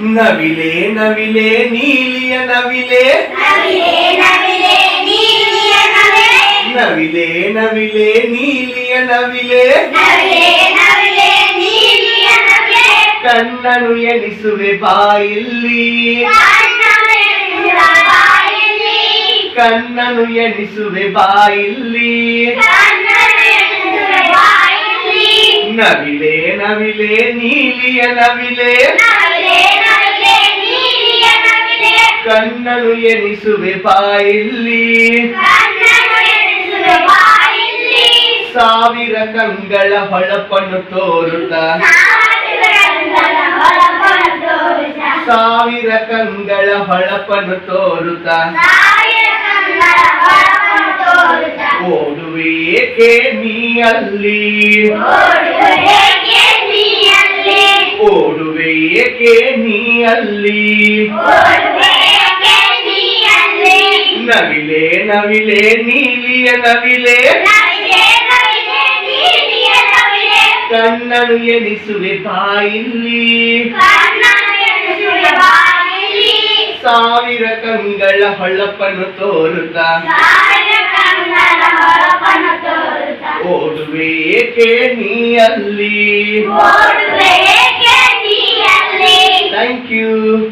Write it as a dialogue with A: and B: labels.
A: ನವಿಲೆ ನವಿಲೆ ನೀಲಿಯ ನವಿಲೆ.
B: ನವಿಲೆ ನವಿಲೆ ನೀಲಿಯ ನವಿಲೆ.
A: ಕಣ್ಣನು ಎಣಿಸುವೆ ಬಾಯಿಲ್ಲಿ. ಕಣ್ಣನು ಎಣಿಸುವೆ ಬಾಯಿಲ್ಲಿ. ನವಿಲೆ ನವಿಲೆ ನೀಲಿಯ ನವಿಲೆ ಕಣ್ಣನು ಎನಿಸುವೆ ಬಾಯಿಲ್ಲಿ. ಸಾವಿರ ಕಂಗಳ ಹೊಳಪನ್ನು ತೋರುತ್ತ. ಸಾವಿರ ಕಂಗಳ ಹೊಳಪನ್ನು ತೋರುತ್ತ. ಓಡುವೇಕೆ ನೀ ಅಲ್ಲಿ ಓಡುವೇಕೆ ನೀ ಅಲ್ಲಿ
B: ನೀಯಲ್ಲಿ
A: ನವಿಲೆ ನವಿಲೆ ನೀಲಿಯ ನವಿಲೆ
B: ನವಿಲೆ ನವಿಲೆ ನೀಲಿಯ ನವಿಲೆ
A: ಕಣ್ಣನು ಎಣಿಸುವೆ ಬಾಯಿಲ್ಲಿ
B: ಕಣ್ಣನೆರೆಸುವ ಬಾಯಲ್ಲಿ
A: ಸಾವಿರ ಕಂಗಳ ಹೊಳಪನ್ನು ತೋರುತ್ತ
B: ಸಾವಿರ ಕಂಗಳ ಹೊಳಪನ್ನು ತೋರಿಸ
A: ಓಡುವೆ ಏಕೆ ನೀ ಅಲ್ಲಿ
B: ಓಡುವ ಹೇಗೆ ನೀಯಲ್ಲಿ
A: ಥ್ಯಾಂಕ್ ಯು
B: Thank